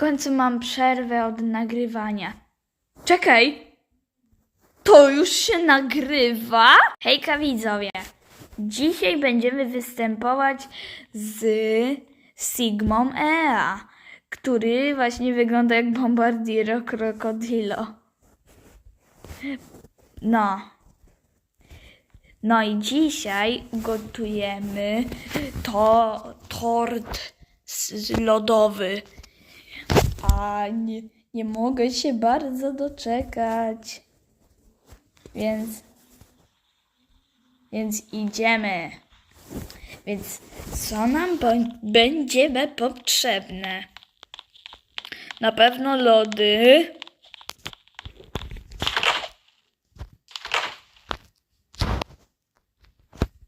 końcu mam przerwę od nagrywania. Czekaj! To już się nagrywa? Hejka widzowie! Dzisiaj będziemy występować z Sigmą Ea, który właśnie wygląda jak Bombardiero Crocodilo. No. No i dzisiaj gotujemy to tort z- lodowy. A nie, nie mogę się bardzo doczekać. Więc więc idziemy. Więc co nam będzie potrzebne? Na pewno lody.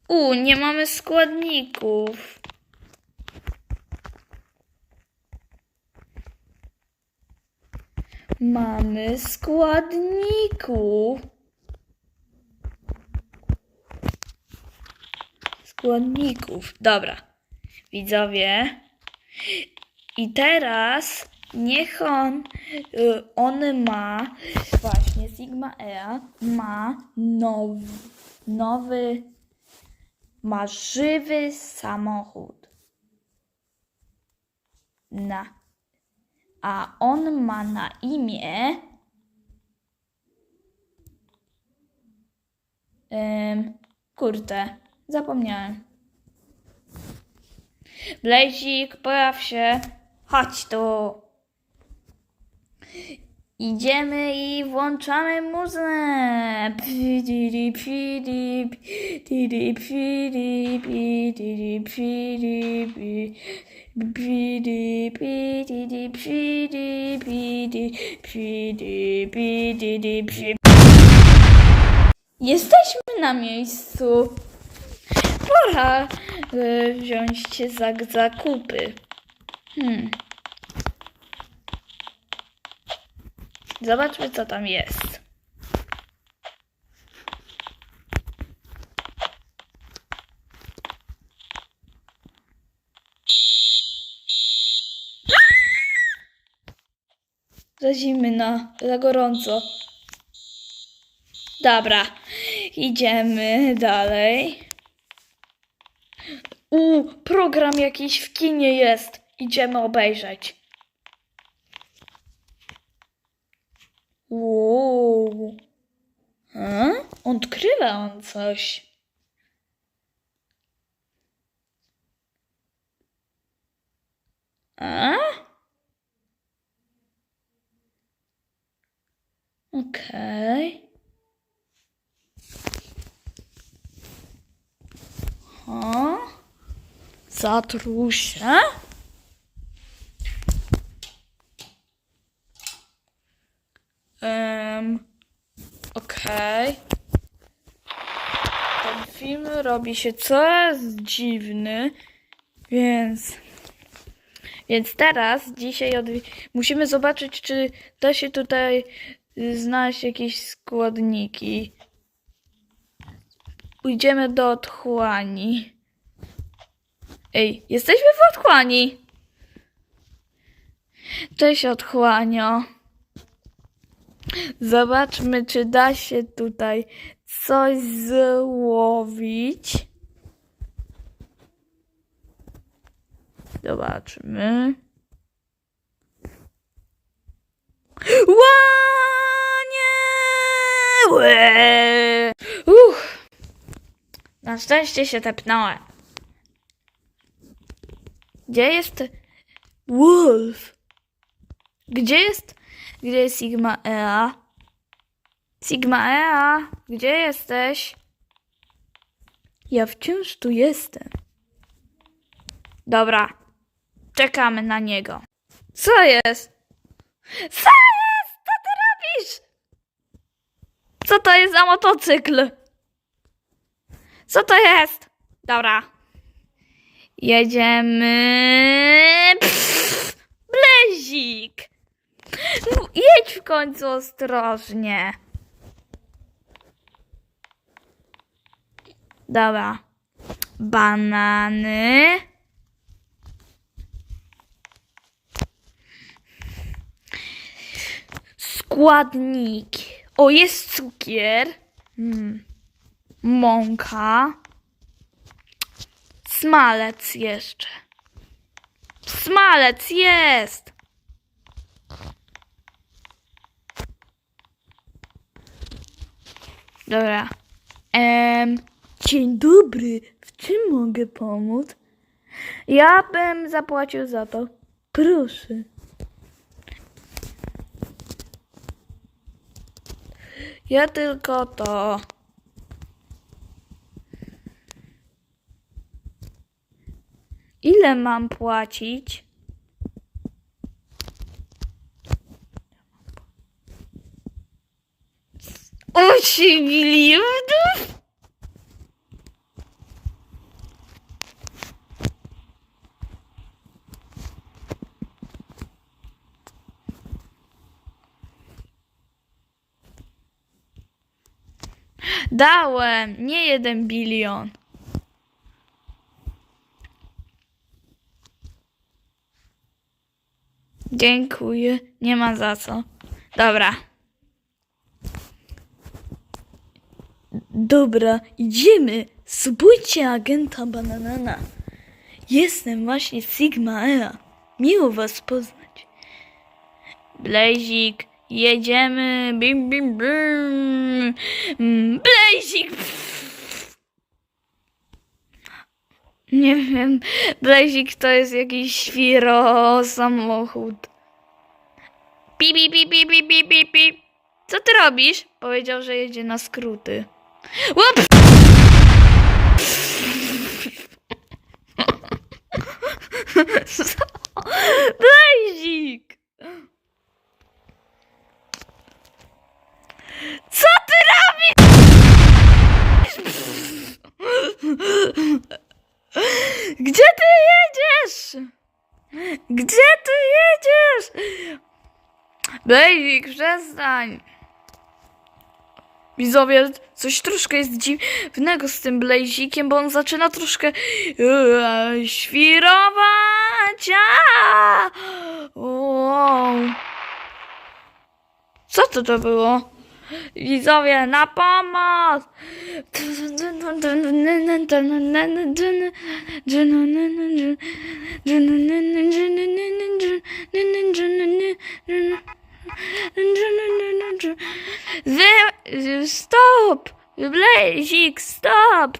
U, nie mamy składników. Mamy składników. Składników. Dobra. Widzowie. I teraz niech on, y, on ma, właśnie Sigma Ea ma nowy, nowy, ma żywy samochód. Na, a on ma na imię Ym, kurde, zapomniałem. Blazik, pojaw się. Chodź tu. Idziemy i włączamy muzę. Jesteśmy na miejscu. Pora y, wziąć się za zakupy. Hmm. Zobaczmy, co tam jest. Za zimno, za gorąco. Dobra, idziemy dalej. U, program jakiś w kinie jest. Idziemy obejrzeć. Uuu. A? Odkrywa on coś. A? Okej. Ha? Zatrusie? Okej. Ten film robi się coraz dziwny, więc. Więc teraz, dzisiaj musimy zobaczyć, czy da się tutaj y, znaleźć jakieś składniki. Pójdziemy do otchłani. Ej, jesteśmy w otchłani. Cześć otchłanio. Zobaczmy, czy da się tutaj coś złowić. Zobaczmy. Łanie! Uch. Na szczęście się tepnąłem. Gdzie jest Wolf? Gdzie jest gdzie jest Sigma Ea? Sigma Ea, gdzie jesteś? Ja wciąż tu jestem. Dobra, czekamy na niego. Co jest? Co jest? Co ty robisz? Co to jest za motocykl? Co to jest? Dobra. Jedziemy. Pff, Blezik. No, Jedź w końcu ostrożnie. Dobra. Banany. składniki. O, jest cukier. Mm. Mąka. Smalec jeszcze. Smalec jest. Dobra. Em, dzień dobry. W czym mogę pomóc? Ja bym zapłacił za to. Proszę. Ja tylko to. Ile mam płacić? Osiem milionów? Dałem, nie jeden bilion. Dziękuję, nie ma za co. Dobra. Dobra, idziemy. Subujcie agenta Bananana. Jestem właśnie Sigma Ea. Miło was poznać. Blazik, jedziemy. Bim, bim, bim. Blazik! Nie wiem, Blazik to jest jakiś świro samochód. Pi, pi, pi, pi, pi, pi, pi, pi. Co ty robisz? Powiedział, że jedzie na skróty. Łop! Blazik! Co ty robisz? Gdzie ty jedziesz? Gdzie ty jedziesz? Blazik, przestań. Widzowie, coś troszkę jest dziwnego z tym Blazikiem, bo on zaczyna troszkę e, świrować. Wow. Co to to było? Widzowie, na pomoc! Stop! Blazik, stop!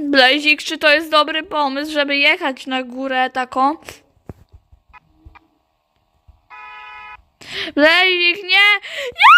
Blazik, czy to jest dobry pomysł, żeby jechać na górę taką? Blazik, nie! Nie!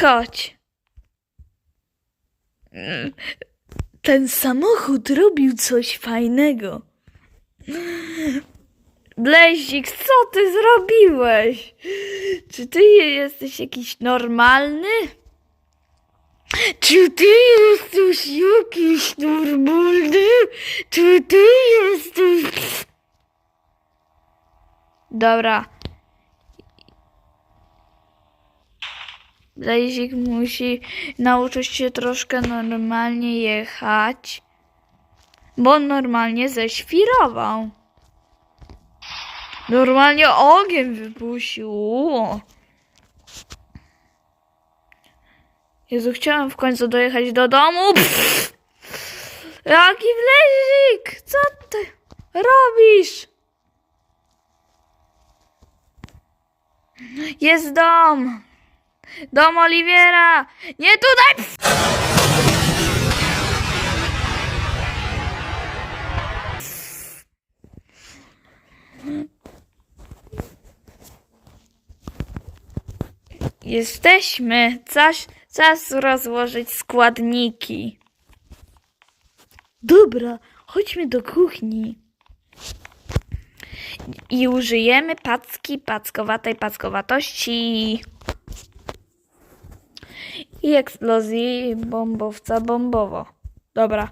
Chodź. Ten samochód robił coś fajnego. Blezik, co ty zrobiłeś? Czy ty jesteś jakiś normalny? Czy ty jesteś jakiś normalny? Czy ty jesteś... Dobra. Blezik musi nauczyć się troszkę normalnie jechać, bo normalnie ześwirował. Normalnie ogień wypuścił. Jezu, chciałam w końcu dojechać do domu. Pff. Jaki wlezik! Co ty robisz? Jest dom. Dom Oliwiera. Nie tutaj! Jesteśmy. Czas, czas rozłożyć składniki. Dobra, chodźmy do kuchni. I użyjemy packi packowatej packowatości. I eksplozji bombowca bombowo. Dobra.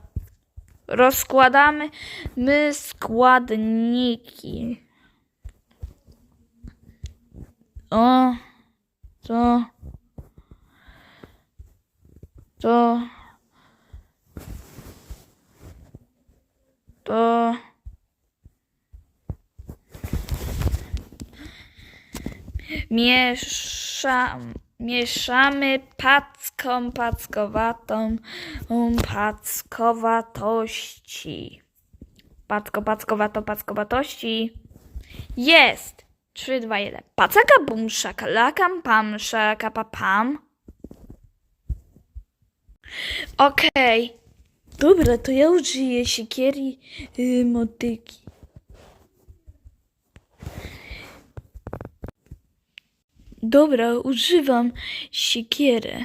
Rozkładamy my składniki. O, to, to, to. Miesza, mieszamy packą packowatą packowatości. Packo, packowato, packowatości. Jest! 3, 2, 1. Pacaka bum, szakalakam, pam, szakapa, pam. Okej. Dobra, to ja użyję siekiery y, motyki. Dobra, używam siekierę.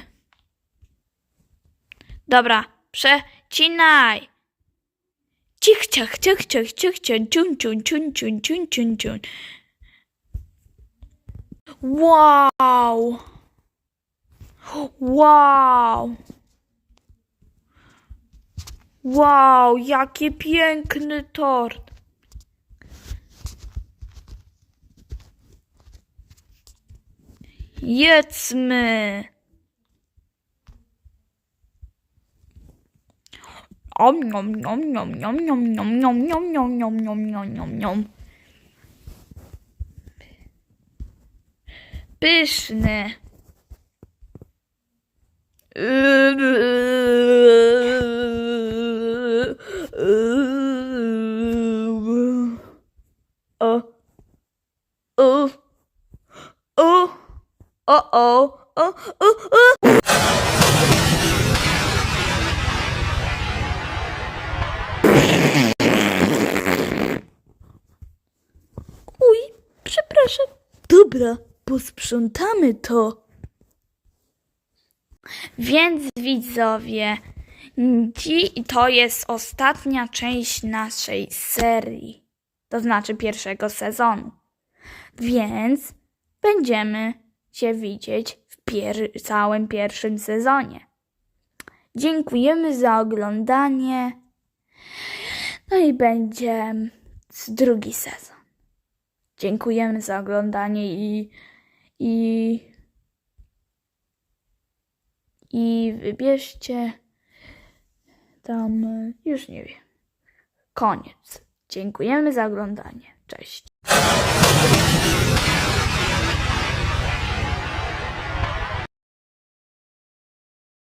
Dobra, przecinaj. Cich, ciach, ciach, ciach, ciach, ciach, ciun, ciun, ciun, ciun, ciun, ciun, ciun. Wow! Wow! Wow, jaki piękny tort! Jedzmy! Om nom nom nom nom nom nom nom nom nom nom nom nom nom nom Pyszne. O. posprzątamy to. Więc widzowie, to jest ostatnia część naszej serii, to znaczy pierwszego sezonu. Więc będziemy się widzieć w pier- całym pierwszym sezonie. Dziękujemy za oglądanie. No i będzie drugi sezon. Dziękujemy za oglądanie i, i, i wybierzcie tam, już nie wiem. Koniec. Dziękujemy za oglądanie. Cześć.